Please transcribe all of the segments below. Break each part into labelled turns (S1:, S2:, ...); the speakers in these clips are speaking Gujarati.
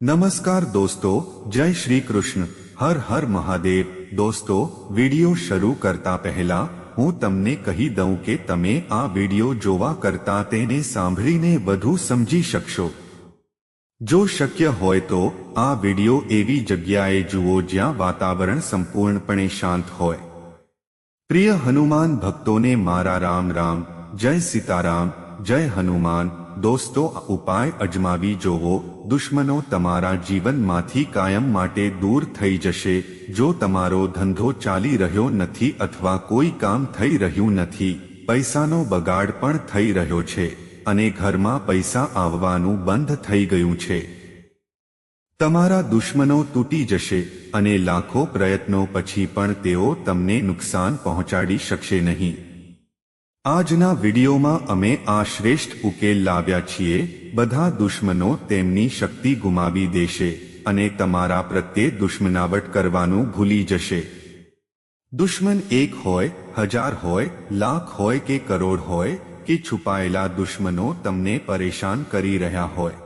S1: નમસ્કાર દોસ્તો જય શ્રી કૃષ્ણ હર હર મહાદેવ દોસ્તો વિડિયો શરૂ કરતા પહેલા હું તમને કહી દઉં કે તમે આ વિડિયો જોવા કરતા તેને સાંભળીને વધુ સમજી શકશો જો શક્ય હોય તો આ વિડિયો એવી જગ્યાએ જુઓ જ્યાં વાતાવરણ સંપૂર્ણપણે શાંત હોય પ્રિય હનુમાન ભક્તોને મારા રામ રામ જય સીતારામ જય હનુમાન દોસ્તો ઉપાય અજમાવી જોવો. દુશ્મનો તમારા જીવનમાંથી કાયમ માટે દૂર થઈ જશે. જો તમારો ધંધો ચાલી રહ્યો નથી અથવા કોઈ કામ થઈ રહ્યું નથી, પૈસાનો બગાડ પણ થઈ રહ્યો છે અને ઘરમાં પૈસા આવવાનું બંધ થઈ ગયું છે. તમારા દુશ્મનો તૂટી જશે અને લાખો પ્રયત્નો પછી પણ તેઓ તમને નુકસાન પહોંચાડી શકશે નહીં. આજના વિડીયોમાં અમે આ શ્રેષ્ઠ ઉકેલ લાવ્યા છીએ, બધા દુશ્મનો તેમની શક્તિ ગુમાવી દેશે અને તમારા પ્રત્યે દુશ્મનાવટ કરવાનું ભૂલી જશે. દુશ્મન એક હોય, હજાર હોય, લાખ હોય કે કરોડ હોય કે છુપાયેલા દુશ્મનો તમને પરેશાન કરી રહ્યા હોય.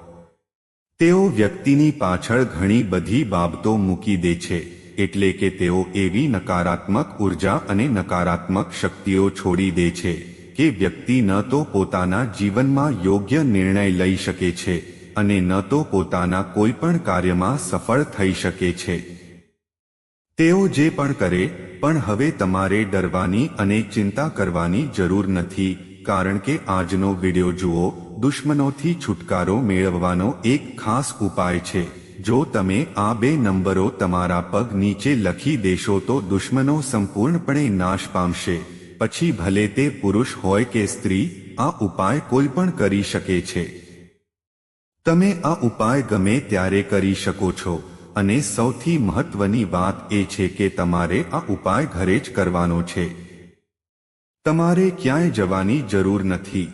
S1: તેઓ વ્યક્તિની પાછળ ઘણી બધી બાબતો મૂકી દે છે, એટલે કે તેઓ એવી નકારાત્મક ઊર્જા અને નકારાત્મક શક્તિઓ છોડી દે છે. કે વ્યક્તિ ન તો પોતાના જીવનમાં યોગ્ય નિર્ણય લઈ શકે છે અને ન તો પોતાના કોઈ પણ કાર્યમાં સફળ થઈ શકે છે. તેઓ જે પણ કરે, પણ હવે તમારે ડરવાની અને ચિંતા કરવાની જરૂર નથી, કારણ કે આજનો વિડિયો જુઓ, દુશ્મનોથી છુટકારો મેળવવાનો એક ખાસ ઉપાય છે. જો તમે આ બે નંબરો તમારા પગ નીચે લખી દેશો તો દુશ્મનો સંપૂર્ણપણે નાશ પામશે. પછી ભલે તે પુરુષ હોય કે સ્ત્રી, આ ઉપાય કોઈ પણ કરી શકે છે. તમે આ ઉપાય ગમે ત્યારે કરી શકો છો. અને સૌથી મહત્વની વાત એ છે કે તમારે આ ઉપાય ઘરે જ કરવાનો છે. તમારે ક્યાંય જવાની જરૂર નથી.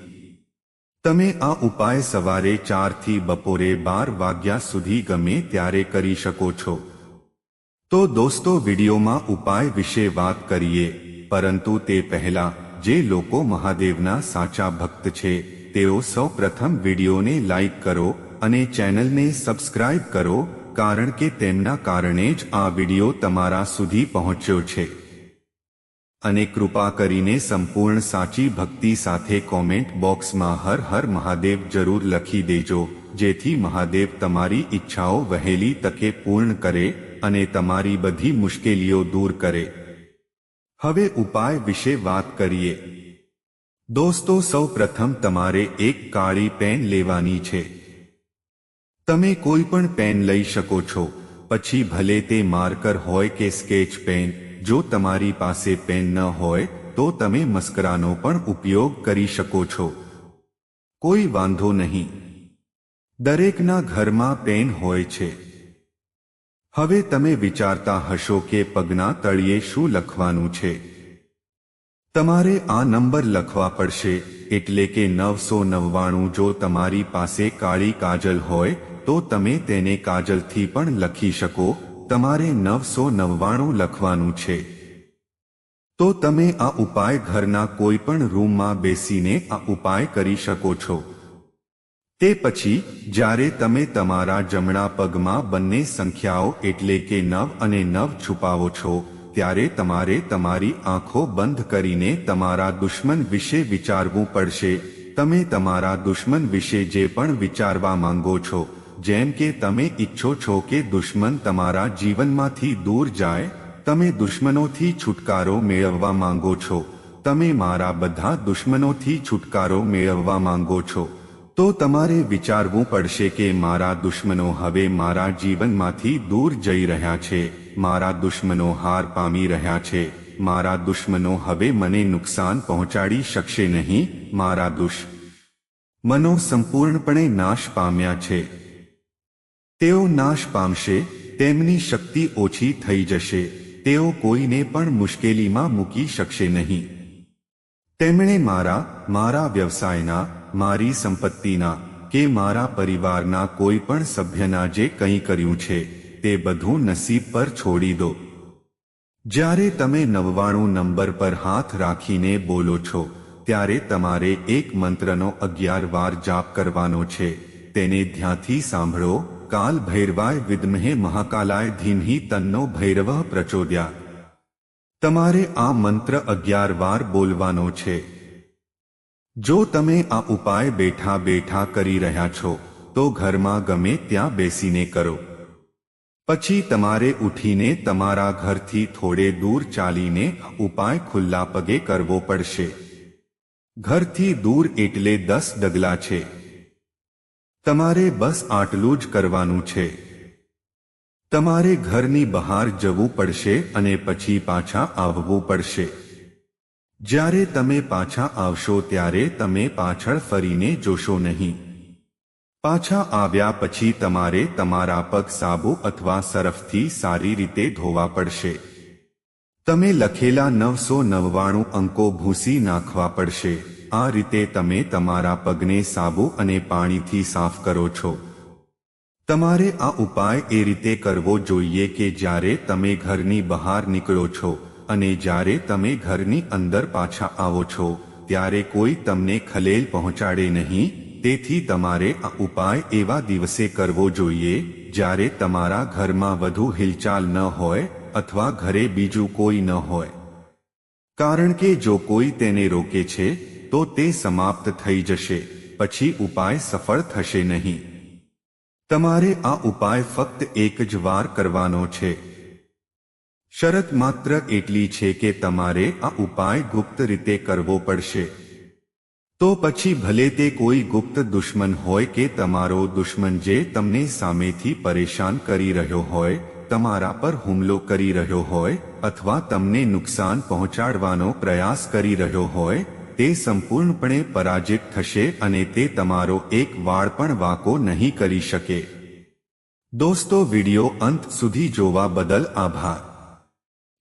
S1: તમે આ ઉપાય સવારે ચારથી બપોરે બાર વાગ્યા સુધી ગમે ત્યારે કરી શકો છો. તો દોસ્તો, વિડીયોમાં ઉપાય વિશે વાત કરીએ. પરંતુ તે પહેલા, જે લોકો મહાદેવના સાચા ભક્ત છે, તેઓ સૌ પ્રથમ વિડીયોને લાઈક કરો અને ચેનલને સબસ્ક્રાઇબ કરો, કારણ કે તેમના કારણે જ આ વીડિયો તમારા સુધી પહોંચ્યો છે. અને કૃપા કરીને સંપૂર્ણ સાચી ભક્તિ સાથે કોમેન્ટ બોક્સમાં હર હર મહાદેવ જરૂર લખી દેજો, જેથી મહાદેવ તમારી ઈચ્છાઓ વહેલી તકે પૂર્ણ કરે અને તમારી બધી મુશ્કેલીઓ દૂર કરે. હવે ઉપાય વિશે વાત કરીએ. દોસ્તો, સૌ પ્રથમ તમારે એક કાળી પેન લેવાની છે. તમે કોઈ પણ પેન લઈ શકો છો. પછી ભલે તે માર્કર હોય કે સ્કેચ પેન, જો તમારી પાસે પેન ન હોય, તો તમે મસ્કરાનો પણ ઉપયોગ કરી શકો છો. કોઈ વાંધો નહીં. દરેકના ઘરમાં પેન હોય છે. હવે તમે વિચારતા હશો કે પગના તળિયે શું લખવાનું છે. તમારે આ નંબર લખવા પડશે, એટલે કે નવસો નવ્વાણું જો તમારી પાસે કાળી કાજલ હોય, તો તમે તેને કાજલથી પણ લખી શકો, તમારે નવસો નવ્વાણું લખવાનું છે. તો તમે આ ઉપાય ઘરના કોઈ પણ રૂમમાં બેસીને આ ઉપાય કરી શકો છો. તે પછી, જ્યારે તમે તમારા જમણા પગમાં બંને સંખ્યાઓ એટલે કે નવ અને નવ છુપાવો છો, ત્યારે તમારે તમારી આંખો બંધ કરીને તમારા દુશ્મન વિશે વિચારવું પડશે. તમે તમારા દુશ્મન વિશે જે પણ વિચારવા માંગો છો, જેમ કે તમે ઈચ્છો છો કે દુશ્મન તમારા જીવનમાંથી દૂર જાય, તમે દુશ્મનોથી છુટકારો મેળવવા માંગો છો. તમે મારા બધા દુશ્મનોથી છુટકારો મેળવવા માંગો છો. તો તમારે વિચારવું પડશે કે મારા દુશ્મનો હવે મારા જીવનમાંથી દૂર જઈ રહ્યા છે. મારા દુશ્મનો હાર પામી રહ્યા છે. મારા દુશ્મનો હવે મને નુકસાન પહોંચાડી શકશે નહીં. મારા દુશ્મનો સંપૂર્ણપણે નાશ પામ્યા છે. તેઓ નાશ પામશે, તેમની શક્તિ ઓછી થઈ જશે. તેઓ કોઈને પણ મુશ્કેલીમાં મૂકી શકશે નહીં. તેમણે મારા મારા વ્યવસાયના મારી સંપત્તિના કે મારા પરિવારના કોઈ પણ સભ્યના જે કંઈ કર્યું છે, તે બધું નસીબ પર છોડી દો. જ્યારે તમે નવ્વાણું નંબર પર હાથ રાખીને બોલો છો, ત્યારે તમારે એક મંત્રનો અગિયાર વાર જાપ કરવાનો છે. તેને ધ્યાનથી સાંભળો, કાલ ભૈરવાય વિદ્મહે મહાકાલાય ધીમહી તન્નો ભૈરવ પ્રચોદ્યા. તમારે આ મંત્ર અગિયાર વાર બોલવાનો છે. જો તમે આ ઉપાય બેઠા બેઠા કરી રહ્યા છો, તો ઘરમાં ગમે ત્યાં બેસીને કરો. પછી તમારે ઉઠીને તમારા ઘરથી થોડે દૂર ચાલીને ઉપાય ખુલ્લા પગે કરવો પડશે. ઘરથી દૂર એટલે દસ ડગલા છે. તમારે બસ આટલું જ કરવાનું છે. તમારે ઘરની બહાર જવું પડશે અને પછી પાછા આવવું પડશે. જ્યારે તમે પાછા આવશો ત્યારે તમે પાછળ ફરીને જોશો નહીં. પાછા આવ્યા પછી તમારે તમારા પગ સાબુ અથવા સરફથી સારી રીતે ધોવા પડશે. તમે લખેલા નવસો નવ્વાણું અંકો ભૂસી નાખવા પડશે. આ રીતે તમે તમારા પગને સાબુ અને પાણીથી સાફ કરો છો. તમારે આ ઉપાય એ રીતે કરવો જોઈએ કે જ્યારે તમે ઘરની બહાર નીકળો છો. અને જ્યારે તમે ઘરની અંદર પાછા આવો છો, ત્યારે કોઈ તમને ખલેલ પહોંચાડે નહીં, તેથી તમારે આ ઉપાય એવા દિવસે કરવો જોઈએ, જ્યારે તમારા ઘરમાં વધુ હિલચાલ ન હોય, અથવા ઘરે બીજું કોઈ ન હોય. કારણ કે જો કોઈ તેને રોકે છે, તો તે સમાપ્ત થઈ જશે, પછી ઉપાય સફળ થશે નહીં. તમારે આ ઉપાય ફક્ત એક જ વાર કરવાનો છે. શરત માત્ર એટલી છે કે તમારે આ ઉપાય ગુપ્ત રીતે કરવો પડશે. તો પછી ભલે તે કોઈ ગુપ્ત દુશ્મન હોય કે તમારો દુશ્મન જે તમને સામેથી પરેશાન કરી રહ્યો હોય, તમારા પર હુમલો કરી રહ્યો હોય, અથવા તમને નુકસાન પહોંચાડવાનો પ્રયાસ કરી રહ્યો હોય, તે સંપૂર્ણપણે પરાજિત થશે અને તે તમારો એક વાળ પણ વાકો નહીં કરી શકે. દોસ્તો, વિડિયો અંત સુધી જોવા બદલ આભાર.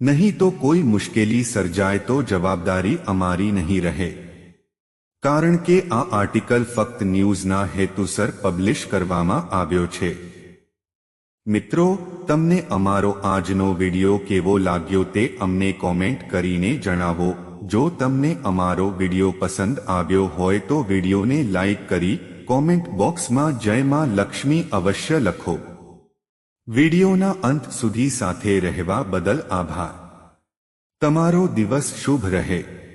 S1: નહીં તો કોઈ મુશ્કેલી સર્જાય તો જવાબદારી અમારી નહીં રહે કારણ કે આ આર્ટિકલ ફક્ત ન્યૂઝના હેતુસર પબ્લિશ કરવામાં આવ્યો છે મિત્રો તમને અમારો આજનો વિડિયો કેવો લાગ્યો તે અમને કોમેન્ટ કરીને જણાવો જો તમને અમારો વિડિયો પસંદ આવ્યો હોય તો વિડિયોને લાઈક કરી કોમેન્ટ બોક્સમાં જય માં લક્ષ્મી અવશ્ય લખો વિડિયોના અંત સુધી સાથે રહેવા બદલ આભાર. તમારો દિવસ શુભ રહે.